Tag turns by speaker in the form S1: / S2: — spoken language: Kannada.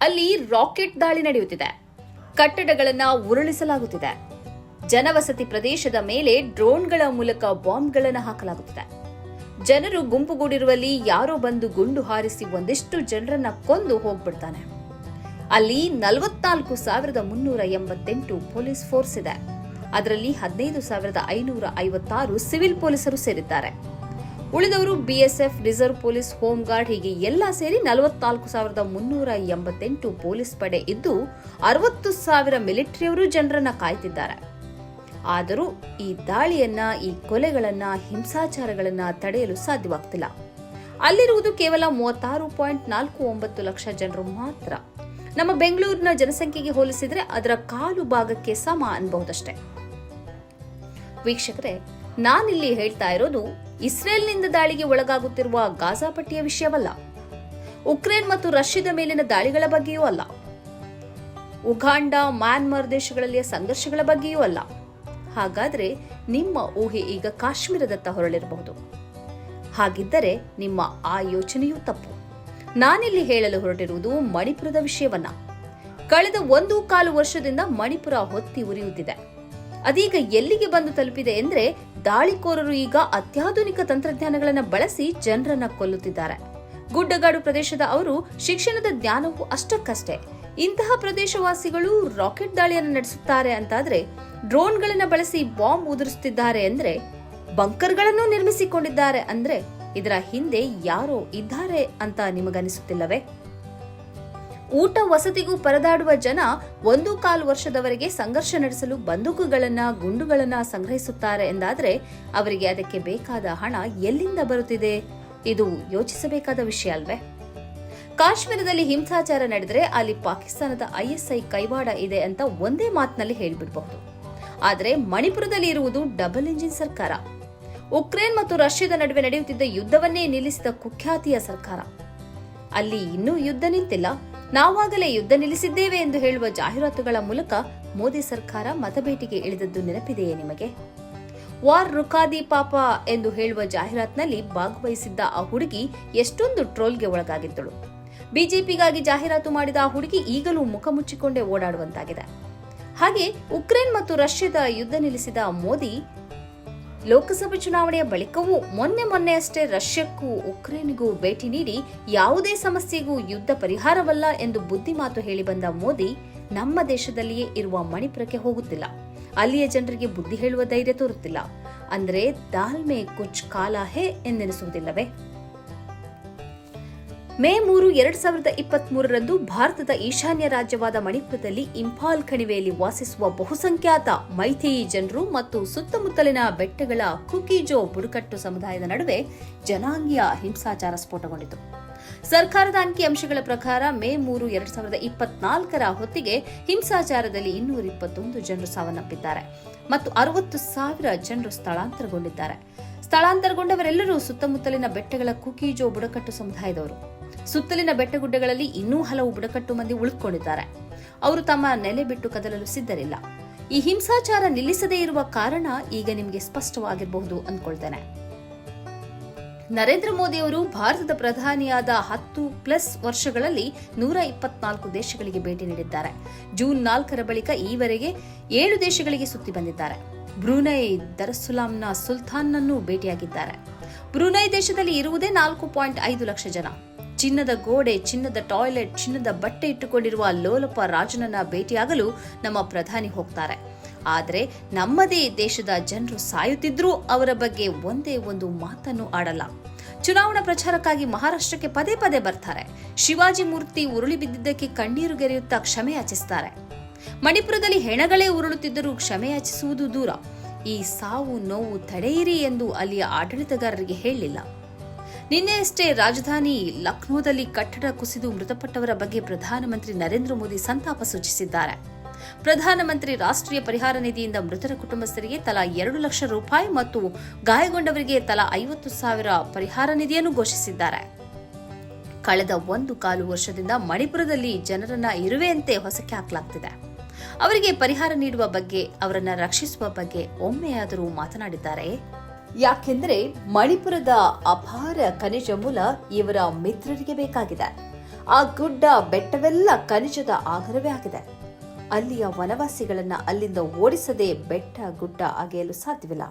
S1: ಅಲ್ಲಿ ರಾಕೆಟ್ ದಾಳಿ ನಡೆಯುತ್ತಿದೆ. ಕಟ್ಟಡಗಳನ್ನ ಉರುಳಿಸಲಾಗುತ್ತಿದೆ. ಜನವಸತಿ ಪ್ರದೇಶದ ಮೇಲೆ ಡ್ರೋನ್ಗಳ ಮೂಲಕ ಬಾಂಬ್ಗಳನ್ನು ಹಾಕಲಾಗುತ್ತಿದೆ. ಜನರು ಗುಂಪುಗೂಡಿರುವಲ್ಲಿ ಯಾರೋ ಬಂದು ಗುಂಡು ಹಾರಿಸಿ ಒಂದಿಷ್ಟು ಜನರನ್ನ ಕೊಂದು ಹೋಗ್ಬಿಡ್ತಾನೆ. ಅಲ್ಲಿ ನಲವತ್ನಾಲ್ಕು ಸಾವಿರದ ಮುನ್ನೂರ ಎಂಬತ್ತೆಂಟು ಪೊಲೀಸ್ ಫೋರ್ಸ್ ಇದೆ. ಅದರಲ್ಲಿ ಹದಿನೈದು ಸಾವಿರದ ಐನೂರ ಐವತ್ತಾರು ಸಿವಿಲ್ ಪೊಲೀಸರು ಸೇರಿದ್ದಾರೆ. ಉಳಿದವರು BSF reserve police home guard ಹೀಗೆ ಎಲ್ಲ ಸೇರಿ ನಲವತ್ನಾಲ್ಕು ಸಾವಿರದ ಮುನ್ನೂರ ಎಂಬತ್ತೆಂಟು ಪೊಲೀಸ್ ಪಡೆ ಇದ್ದು ಅರವತ್ತು ಸಾವಿರ ಮಿಲಿಟರಿಯವರು ಜನರನ್ನ ಕಾಯ್ತಿದ್ದಾರೆ. ಆದರೂ ಈ ದಾಳಿಯನ್ನ, ಈ ಕೊಲೆಗಳನ್ನ, ಹಿಂಸಾಚಾರಗಳನ್ನ ತಡೆಯಲು ಸಾಧ್ಯವಾಗ್ತಿಲ್ಲ. ಅಲ್ಲಿರುವುದು ಕೇವಲ ಮೂವತ್ತಾರು ಪಾಯಿಂಟ್ ನಾಲ್ಕು ಒಂಬತ್ತು ಲಕ್ಷ ಜನರು ಮಾತ್ರ. ನಮ್ಮ ಬೆಂಗಳೂರಿನ ಜನಸಂಖ್ಯೆಗೆ ಹೋಲಿಸಿದ್ರೆ ಅದರ ಕಾಲು ಭಾಗಕ್ಕೆ ಸಮ ಅನ್ಬಹುದಷ್ಟೇ. ವೀಕ್ಷಕರೇ, ನಾನಿಲ್ಲಿ ಹೇಳ್ತಾ ಇರೋದು ಇಸ್ರೇಲ್ನಿಂದ ದಾಳಿಗೆ ಒಳಗಾಗುತ್ತಿರುವ ಗಾಜಾ ಪಟ್ಟಿಯ ವಿಷಯವಲ್ಲ. ಉಕ್ರೇನ್ ಮತ್ತು ರಷ್ಯಾದ ಮೇಲಿನ ದಾಳಿಗಳ ಬಗ್ಗೆಯೂ ಅಲ್ಲ. ಉಗಾಂಡ, ಮ್ಯಾನ್ಮಾರ್ ದೇಶಗಳಲ್ಲಿಯ ಸಂಘರ್ಷಗಳ ಬಗ್ಗೆಯೂ ಅಲ್ಲ. ಹಾಗಾದ್ರೆ ನಿಮ್ಮ ಊಹೆ ಈಗ ಕಾಶ್ಮೀರದತ್ತ ಹೊರಳಿರಬಹುದು. ಹಾಗಿದ್ದರೆ ನಿಮ್ಮ ಆ ಯೋಚನೆಯೂ ತಪ್ಪು. ನಾನಿಲ್ಲಿ ಹೇಳಲು ಹೊರಟಿರುವುದು ಮಣಿಪುರದ ವಿಷಯವನ್ನ. ಕಳೆದ ಒಂದು ಕಾಲು ವರ್ಷದಿಂದ ಮಣಿಪುರ ಹೊತ್ತಿ ಉರಿಯುತ್ತಿದೆ. ಅದೀಗ ಎಲ್ಲಿಗೆ ಬಂದು ತಲುಪಿದೆ ಎಂದ್ರೆ ದಾಳಿಕೋರರು ಈಗ ಅತ್ಯಾಧುನಿಕ ತಂತ್ರಜ್ಞಾನಗಳನ್ನು ಬಳಸಿ ಜನರನ್ನ ಕೊಲ್ಲುತ್ತಿದ್ದಾರೆ. ಗುಡ್ಡಗಾಡು ಪ್ರದೇಶದ ಅವರು ಶಿಕ್ಷಣದ ಜ್ಞಾನವು ಅಷ್ಟಕ್ಕಷ್ಟೇ. ಇಂತಹ ಪ್ರದೇಶವಾಸಿಗಳು ರಾಕೆಟ್ ದಾಳಿಯನ್ನು ನಡೆಸುತ್ತಾರೆ ಅಂತಾದ್ರೆ ಡ್ರೋನ್ಗಳನ್ನ ಬಳಸಿ ಬಾಂಬ್ ಉದುರಿಸುತ್ತಿದ್ದಾರೆ ಅಂದ್ರೆ ಬಂಕರ್ಗಳನ್ನು ನಿರ್ಮಿಸಿಕೊಂಡಿದ್ದಾರೆ ಅಂದ್ರೆ ಇದರ ಹಿಂದೆ ಯಾರೋ ಇದ್ದಾರೆ ಅಂತ ನಿಮಗನಿಸುತ್ತಿಲ್ಲವೇ ಊಟ ವಸತಿಗೂ ಪರದಾಡುವ ಜನ ಒಂದು ಕಾಲು ವರ್ಷದವರೆಗೆ ಸಂಘರ್ಷ ನಡೆಸಲು ಬಂದೂಕುಗಳನ್ನ, ಗುಂಡುಗಳನ್ನ ಸಂಗ್ರಹಿಸುತ್ತಾರೆ ಎಂದಾದರೆ ಅವರಿಗೆ ಅದಕ್ಕೆ ಬೇಕಾದ ಹಣ ಎಲ್ಲಿಂದ ಬರುತ್ತಿದೆ? ಇದು ಯೋಚಿಸಬೇಕಾದ ವಿಷಯ ಅಲ್ವೇ? ಕಾಶ್ಮೀರದಲ್ಲಿ ಹಿಂಸಾಚಾರ ನಡೆದರೆ ಅಲ್ಲಿ ಪಾಕಿಸ್ತಾನದ ಐಎಸ್ಐ ಕೈವಾಡ ಇದೆ ಅಂತ ಒಂದೇ ಮಾತಿನಲ್ಲಿ ಹೇಳಿಬಿಡಬಹುದು. ಆದರೆ ಮಣಿಪುರದಲ್ಲಿ ಇರುವುದು ಡಬಲ್ ಇಂಜಿನ್ ಸರ್ಕಾರ. ಉಕ್ರೇನ್ ಮತ್ತು ರಷ್ಯಾದ ನಡುವೆ ನಡೆಯುತ್ತಿದ್ದ ಯುದ್ಧವನ್ನೇ ನಿಲ್ಲಿಸಿದ ಕುಖ್ಯಾತಿಯ ಸರ್ಕಾರ. ಅಲ್ಲಿ ಇನ್ನೂ ಯುದ್ಧ ನಿಂತಿಲ್ಲ. ನಾವಾಗಲೇ ಯುದ್ಧ ನಿಲ್ಲಿಸಿದ್ದೇವೆ ಎಂದು ಹೇಳುವ ಜಾಹೀರಾತುಗಳ ಮೂಲಕ ಮೋದಿ ಸರ್ಕಾರ ಮತಬೇಟಿಗೆ ಇಳಿದದ್ದು ನೆನಪಿದೆಯೇ ನಿಮಗೆ? ವಾರ್ ರುಖಾದಿ ಪಾಪ ಎಂದು ಹೇಳುವ ಜಾಹೀರಾತಿನಲ್ಲಿ ಭಾಗವಹಿಸಿದ್ದ ಆ ಹುಡುಗಿ ಎಷ್ಟೊಂದು ಟ್ರೋಲ್ಗೆ ಒಳಗಾಗಿದ್ದಳು. ಬಿಜೆಪಿಗಾಗಿ ಜಾಹೀರಾತು ಮಾಡಿದ ಆ ಹುಡುಗಿ ಈಗಲೂ ಮುಖ ಮುಚ್ಚಿಕೊಂಡೇ ಓಡಾಡುವಂತಾಗಿದೆ. ಹಾಗೆ ಉಕ್ರೇನ್ ಮತ್ತು ರಷ್ಯಾದ ಯುದ್ಧ ನಿಲ್ಲಿಸಿದ ಮೋದಿ ಲೋಕಸಭೆ ಚುನಾವಣೆಯ ಬಳಿಕವೂ ಮೊನ್ನೆ ಮೊನ್ನೆಯಷ್ಟೇ ರಷ್ಯಕ್ಕೂ ಉಕ್ರೇನ್ಗೂ ಭೇಟಿ ನೀಡಿ ಯಾವುದೇ ಸಮಸ್ಯೆಗೂ ಯುದ್ಧ ಪರಿಹಾರವಲ್ಲ ಎಂದು ಬುದ್ಧಿಮಾತು ಹೇಳಿ ಬಂದ ಮೋದಿ, ನಮ್ಮ ದೇಶದಲ್ಲಿಯೇ ಇರುವ ಮಣಿಪುರಕ್ಕೆ ಹೋಗುತ್ತಿಲ್ಲ. ಅಲ್ಲಿಯ ಜನರಿಗೆ ಬುದ್ಧಿ ಹೇಳುವ ಧೈರ್ಯ ತೋರುತ್ತಿಲ್ಲ. ಅಂದರೆ ದಾಲ್ಮೆ ಕುಚ್ ಕಾಲ ಹೇ ಎಂದೆನಿಸುವುದಿಲ್ಲವೇ ಮೇ ಮೂರು ಎರಡ್ ಸಾವಿರದ ಇಪ್ಪತ್ತ್ ಮೂರರಂದು ಭಾರತದ ಈಶಾನ್ಯ ರಾಜ್ಯವಾದ ಮಣಿಪುರದಲ್ಲಿ ಇಂಫಾಲ್ ಕಣಿವೆಯಲ್ಲಿ ವಾಸಿಸುವ ಬಹುಸಂಖ್ಯಾತ ಮೈಥೇಯಿ ಜನರು ಮತ್ತು ಸುತ್ತಮುತ್ತಲಿನ ಬೆಟ್ಟಗಳ ಕುಕಿಜೋ ಬುಡಕಟ್ಟು ಸಮುದಾಯದ ನಡುವೆ ಜನಾಂಗೀಯ ಹಿಂಸಾಚಾರ ಸ್ಫೋಟಗೊಂಡಿತು. ಸರ್ಕಾರದ ಅಂಕಿಅಂಶಗಳ ಪ್ರಕಾರ ಮೇ ಮೂರು ಎರಡ್ ಸಾವಿರದ ಇಪ್ಪತ್ನಾಲ್ಕರ ಹೊತ್ತಿಗೆ ಹಿಂಸಾಚಾರದಲ್ಲಿ ಇನ್ನೂರ ಇಪ್ಪತ್ತೊಂದು ಜನರು ಸಾವನ್ನಪ್ಪಿದ್ದಾರೆ ಮತ್ತು ಅರವತ್ತು ಸಾವಿರ ಜನರು ಸ್ಥಳಾಂತರಗೊಂಡಿದ್ದಾರೆ. ಸ್ಥಳಾಂತರಗೊಂಡವರೆಲ್ಲರೂ ಸುತ್ತಮುತ್ತಲಿನ ಬೆಟ್ಟಗಳ ಕುಕಿಜೋ ಬುಡಕಟ್ಟು ಸಮುದಾಯದವರು. ಸುತ್ತಲಿನ ಬೆಟ್ಟಗುಡ್ಡಗಳಲ್ಲಿ ಇನ್ನೂ ಹಲವು ಬುಡಕಟ್ಟು ಮಂದಿ ಉಳಿದುಕೊಂಡಿದ್ದಾರೆ ಅವರು ತಮ್ಮ ನೆಲೆ ಬಿಟ್ಟು ಕದಲಲು ಸಿದ್ಧರಿಲ್ಲ. ಈ ಹಿಂಸಾಚಾರ ನಿಲ್ಲಿಸದೇ ಇರುವ ಕಾರಣ ಈಗ ನಿಮಗೆ ಸ್ಪಷ್ಟವಾಗಿರಬಹುದು ಅಂದ್ಕೊಳ್ತೇನೆ ನರೇಂದ್ರ ಮೋದಿ ಅವರು ಭಾರತದ ಪ್ರಧಾನಿಯಾದ ಹತ್ತು ಪ್ಲಸ್ ವರ್ಷಗಳಲ್ಲಿ ನೂರ ಇಪ್ಪತ್ನಾಲ್ಕು ದೇಶಗಳಿಗೆ ಭೇಟಿ ನೀಡಿದ್ದಾರೆ. ಜೂನ್ ನಾಲ್ಕರ ಬಳಿಕ ಈವರೆಗೆ ಏಳು ದೇಶಗಳಿಗೆ ಸುತ್ತಿ ಬಂದಿದ್ದಾರೆ. ಬ್ರೂನೈ ದರಸುಲಾಂನ ಸುಲ್ತಾನ್ನನ್ನು ಭೇಟಿಯಾಗಿದ್ದಾರೆ. ಬ್ರೂನೈ ದೇಶದಲ್ಲಿ ಇರುವುದೇ ನಾಲ್ಕು ಪಾಯಿಂಟ್ ಐದು ಲಕ್ಷ ಜನ. ಚಿನ್ನದ ಗೋಡೆ, ಚಿನ್ನದ ಟಾಯ್ಲೆಟ್, ಚಿನ್ನದ ಬಟ್ಟೆ ಇಟ್ಟುಕೊಂಡಿರುವ ಲೋಲಪ ರಾಜನನ್ನ ಭೇಟಿಯಾಗಲು ನಮ್ಮ ಪ್ರಧಾನಿ ಹೋಗ್ತಾರೆ. ಆದರೆ ನಮ್ಮದೇ ದೇಶದ ಜನರು ಸಾಯುತ್ತಿದ್ರೂ ಅವರ ಬಗ್ಗೆ ಒಂದೇ ಒಂದು ಮಾತನ್ನು ಆಡಲ್ಲ. ಚುನಾವಣಾ ಪ್ರಚಾರಕ್ಕಾಗಿ ಮಹಾರಾಷ್ಟ್ರಕ್ಕೆ ಪದೇ ಪದೇ ಬರ್ತಾರೆ. ಶಿವಾಜಿ ಮೂರ್ತಿ ಉರುಳಿ ಬಿದ್ದಿದ್ದಕ್ಕೆ ಕಣ್ಣೀರು ಗೆರೆಯುತ್ತಾ ಕ್ಷಮೆ ಯಾಚಿಸ್ತಾರೆ ಮಣಿಪುರದಲ್ಲಿ ಹೆಣಗಳೇ ಉರುಳುತ್ತಿದ್ದರೂ ಕ್ಷಮೆ ಯಾಚಿಸುವುದು ದೂರ. ಈ ಸಾವು ನೋವು ತಡೆಯಿರಿ ಎಂದು ಅಲ್ಲಿಯ ಆಡಳಿತಗಾರರಿಗೆ ಹೇಳಲಿಲ್ಲ ನಿನ್ನೆಯಷ್ಟೇ ರಾಜಧಾನಿ ಲಕ್ನೋದಲ್ಲಿ ಕಟ್ಟಡ ಕುಸಿದು ಮೃತಪಟ್ಟವರ ಬಗ್ಗೆ ಪ್ರಧಾನಮಂತ್ರಿ ನರೇಂದ್ರ ಮೋದಿ ಸಂತಾಪ ಸೂಚಿಸಿದ್ದಾರೆ. ಪ್ರಧಾನಮಂತ್ರಿ ರಾಷ್ಟ್ರೀಯ ಪರಿಹಾರ ನಿಧಿಯಿಂದ ಮೃತರ ಕುಟುಂಬಸ್ಥರಿಗೆ ತಲಾ ಎರಡು ಲಕ್ಷ ರೂಪಾಯಿ ಮತ್ತು ಗಾಯಗೊಂಡವರಿಗೆ ತಲಾ ಐವತ್ತು ಸಾವಿರ ಪರಿಹಾರ ನಿಧಿಯನ್ನು ಘೋಷಿಸಿದ್ದಾರೆ. ಕಳೆದ ಒಂದು ಕಾಲು ವರ್ಷದಿಂದ ಮಣಿಪುರದಲ್ಲಿ ಜನರನ್ನ ಇರುವೆಯಂತೆ ಹೊಸಕ್ಕೆ ಹಾಕಲಾಗ್ತಿದೆ. ಅವರಿಗೆ ಪರಿಹಾರ ನೀಡುವ ಬಗ್ಗೆ, ಅವರನ್ನ ರಕ್ಷಿಸುವ ಬಗ್ಗೆ ಒಮ್ಮೆಯಾದರೂ ಮಾತನಾಡಿದ್ದಾರೆ. ಯಾಕೆಂದರೆ ಮಣಿಪುರದ ಅಪಾರ ಖನಿಜ ಮೂಲ ಇವರ ಮಿತ್ರರಿಗೆ ಬೇಕಾಗಿದೆ. ಆ ಗುಡ್ಡ ಬೆಟ್ಟವೆಲ್ಲ ಖನಿಜದ ಆಗರವೇ ಆಗಿದೆ. ಅಲ್ಲಿಯ ವನವಾಸಿಗಳನ್ನ ಅಲ್ಲಿಂದ ಓಡಿಸದೆ ಬೆಟ್ಟ ಗುಡ್ಡ ಅಗೆಯಲು ಸಾಧ್ಯವಿಲ್ಲ.